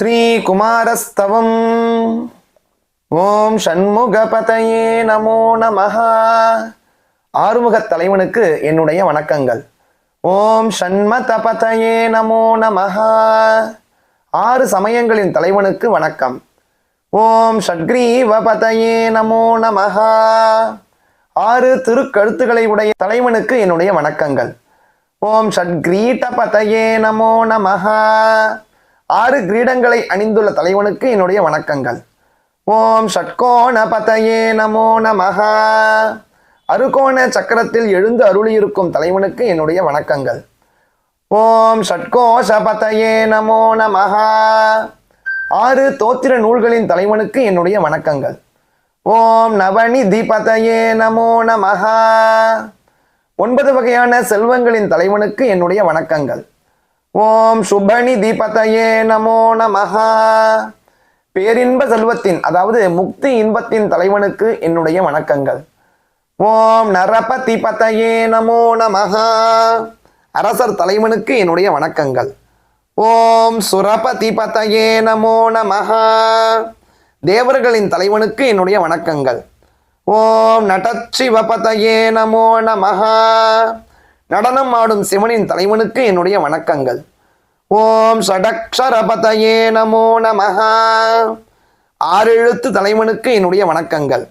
ஸ்ரீகுமாரஸ்தவம். ஓம் சண்முகபதையே நமோ நமஹா. ஆறுமுகத் தலைவனுக்கு என்னுடைய வணக்கங்கள். ஓம் சண்மதபதையே நமோ நமஹா. ஆறு சமயங்களின் தலைவனுக்கு வணக்கம். ஓம் ஷட்கிரீவபதையே நமோ நமஹா. ஆறு திருக்கழுத்துக்களை உடைய தலைவனுக்கு என்னுடைய வணக்கங்கள். ஓம் ஷட்கிரீட்டபதையே நமோ நமஹா. ஆறு கிரீடங்களை அணிந்துள்ள தலைவனுக்கு என்னுடைய வணக்கங்கள். ஓம் ஷட்கோண பதயே நமோ நமஹ. அருகோண சக்கரத்தில் எழுந்து அருளியிருக்கும் தலைவனுக்கு என்னுடைய வணக்கங்கள். ஓம் ஷட்கோஷ பதயே நமோ நமஹ. ஆறு தோத்திர நூல்களின் தலைவனுக்கு என்னுடைய வணக்கங்கள். ஓம் நவநிதி பதயே நமோ நமஹ. ஒன்பது வகையான செல்வங்களின் தலைவனுக்கு என்னுடைய வணக்கங்கள். ஓம் சுபநிதி பதயே நமோ நமஹ. பேரின்ப செல்வத்தின் அதாவது முக்தி இன்பத்தின் தலைவனுக்கு என்னுடைய வணக்கங்கள். ஓம் நரபதி தீபத்தையே நமோ நமஹ. அரசர் தலைவனுக்கு என்னுடைய வணக்கங்கள். ஓம் சுரபதி தீபத்தையே நமோ நமஹ. தேவர்களின் தலைவனுக்கு என்னுடைய வணக்கங்கள். ஓம் நடச்சிவபதையே நமோ நமஹ. நடனம் ஆடும் சிவனின் தலைவனுக்கு என்னுடைய வணக்கங்கள். ஓம் சடக்ஷரபதயே நமோ நமஹ. ஆறெழுத்து தலைவனுக்கு என்னுடைய வணக்கங்கள்.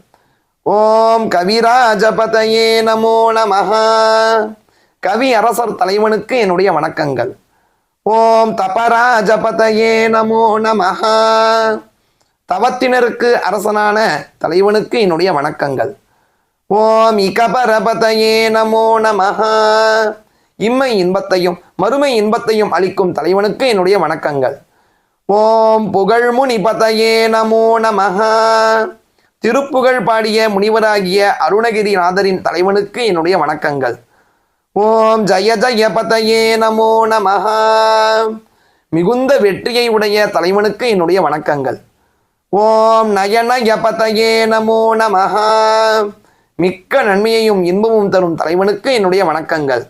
ஓம் கவிராஜபதயே நமோ நமஹா. கவி அரசர் தலைவனுக்கு என்னுடைய வணக்கங்கள். ஓம் தபராஜபதயே நமோ நமஹா. தவத்தினருக்கு அரசனான தலைவனுக்கு என்னுடைய வணக்கங்கள். ஓம் இகபரபதயே நமோ நமஹ. இம்மை இன்பத்தையும் மறுமை இன்பத்தையும் அளிக்கும் தலைவனுக்கு என்னுடைய வணக்கங்கள். ஓம் புகழ்முனி முனிபதையே நமோ நமஹ. திருப்புகழ் பாடிய முனிவராகிய அருணகிரிநாதரின் தலைவனுக்கு என்னுடைய வணக்கங்கள். ஓம் ஜய ஜய பதையே நமோ நமஹ. மிகுந்த வெற்றியை உடைய தலைவனுக்கு என்னுடைய வணக்கங்கள். ஓம் நயன யபதையே நமோ நமஹா. மிக்க நன்மையையும் இன்பமும் தரும் தலைவனுக்கு என்னுடைய வணக்கங்கள்.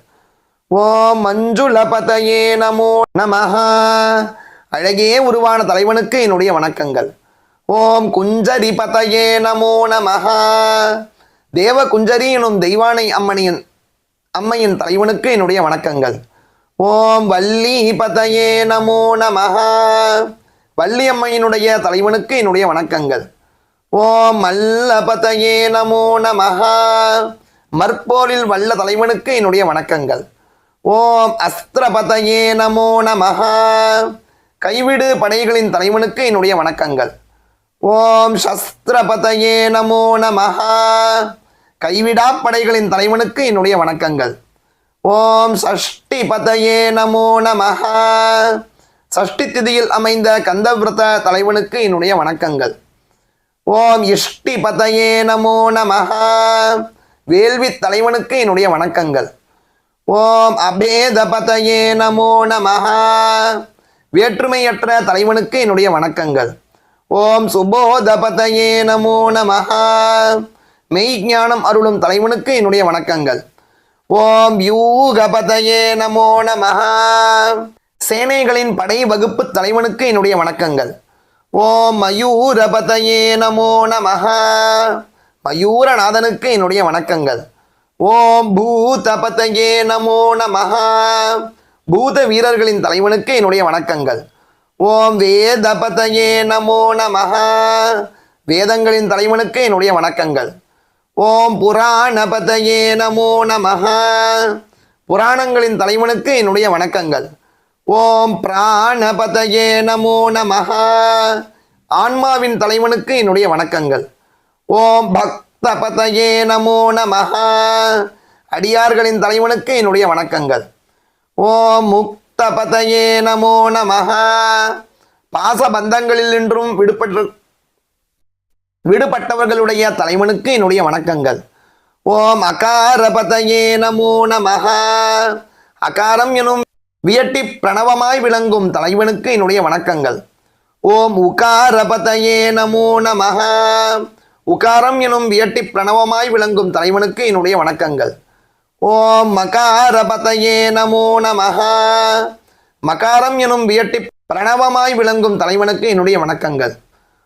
ஓம் மஞ்சுள பதையே நமோ நமஹா. அழகே உருவான தலைவனுக்கு என்னுடைய வணக்கங்கள். ஓம் குஞ்சரி பதையே நமோ நமஹா. தேவ குஞ்சரி எனும் தெய்வானை அம்மணியின் அம்மையின் தலைவனுக்கு என்னுடைய வணக்கங்கள். ஓம் வள்ளி பதையே நமோ நமஹா. வள்ளி அம்மையினுடைய தலைவனுக்கு என்னுடைய வணக்கங்கள். ஓம் மல்லபதயே நமோ நமஹா. மற்போரில் வல்ல தலைவனுக்கு என்னுடைய வணக்கங்கள். ஓம் அஸ்திரபதையே நமோ நமஹா. கைவிடு படைகளின் தலைவனுக்கு என்னுடைய வணக்கங்கள். ஓம் சஸ்திரபதையே நமோ நமஹா. கைவிடா படைகளின் தலைவனுக்கு என்னுடைய வணக்கங்கள். ஓம் சஷ்டி பதையே நமோ நமஹா. சஷ்டி திதியில் அமைந்த கந்தவிரத தலைவனுக்கு என்னுடைய வணக்கங்கள். ஓம் இஷ்டி பதயே நமோ நமஹா. வேள்வி தலைவனுக்கு என்னுடைய வணக்கங்கள். ஓம் அபேத பதயே நமோ நமஹா. வேற்றுமையற்ற தலைவனுக்கு என்னுடைய வணக்கங்கள். ஓம் சுபோத பதயே நமோ நமஹா. மெய்ஞானம் அருளும் தலைவனுக்கு என்னுடைய வணக்கங்கள். ஓம் யூகபதயே நமோ நமஹா. சேனைகளின் படை வகுப்பு தலைவனுக்கு என்னுடைய வணக்கங்கள். ஓம் மயூரபதயே நமோ நமஹ. மயூரநாதனுக்கு என்னுடைய வணக்கங்கள். ஓம் பூதபதயே நமோ நமஹ. பூத வீரர்களின் தலைவனுக்கு என்னுடைய வணக்கங்கள். ஓம் வேதபதயே நமோ நமஹ. வேதங்களின் தலைவனுக்கு என்னுடைய வணக்கங்கள். ஓம் புராணபதயே நமோ நமஹ. புராணங்களின் தலைவனுக்கு என்னுடைய வணக்கங்கள். ஓம் பிராணபதயே நமோ நமஹ. ஆன்மாவின் தலைவனுக்கு என்னுடைய வணக்கங்கள். ஓம் பக்த பதயே நமோ நமஹ. அடியார்களின் தலைவனுக்கு என்னுடைய வணக்கங்கள். ஓம் முக்த பதயே நமோ நமஹ. பாசபந்தங்களில் நின்றும் விடுபட்டு விடுபட்டவர்களுடைய தலைவனுக்கு என்னுடைய வணக்கங்கள். ஓம் அகார பதயே நமோ நமஹ. அகாரம் எனும் வியட்டி பிரணவமாய் விளங்கும் தலைவனுக்கு என்னுடைய வணக்கங்கள். ஓம் உகாரபதயே நமோ நமஹ. உகாரம் எனும் வியட்டி பிரணவமாய் விளங்கும் தலைவனுக்கு என்னுடைய வணக்கங்கள். ஓம் மகாரபதயே நமோ நமஹ. மகாரம் எனும் வியட்டி பிரணவமாய் விளங்கும் தலைவனுக்கு என்னுடைய வணக்கங்கள்.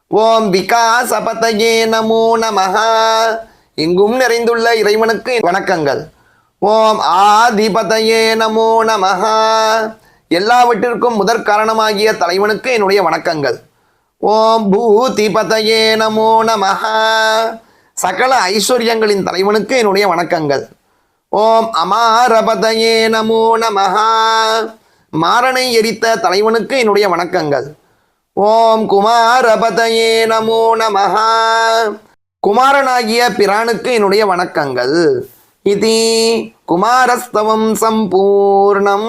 ஓம் விகாசபதயே நமோ நமஹா. எங்கும் நிறைந்துள்ள இறைவனுக்கு வணக்கங்கள். ஓம் ஆதிபதையே நமோ நமஹா. எல்லாவற்றிற்கும் முதற் காரணமாகிய தலைவனுக்கு என்னுடைய வணக்கங்கள். ஓம் பூதிபதையே நமோ நமஹா. சகல ஐஸ்வர்யங்களின் தலைவனுக்கு என்னுடைய வணக்கங்கள். ஓம் அமாரபதையே நமோ நமஹா. மாறனை எரித்த தலைவனுக்கு என்னுடைய வணக்கங்கள். ஓம் குமாரபதையே நமோ நமஹா. குமாரனாகிய பிரானுக்கு என்னுடைய வணக்கங்கள். ఇది కుమారస్తవం సంపూర్ణం.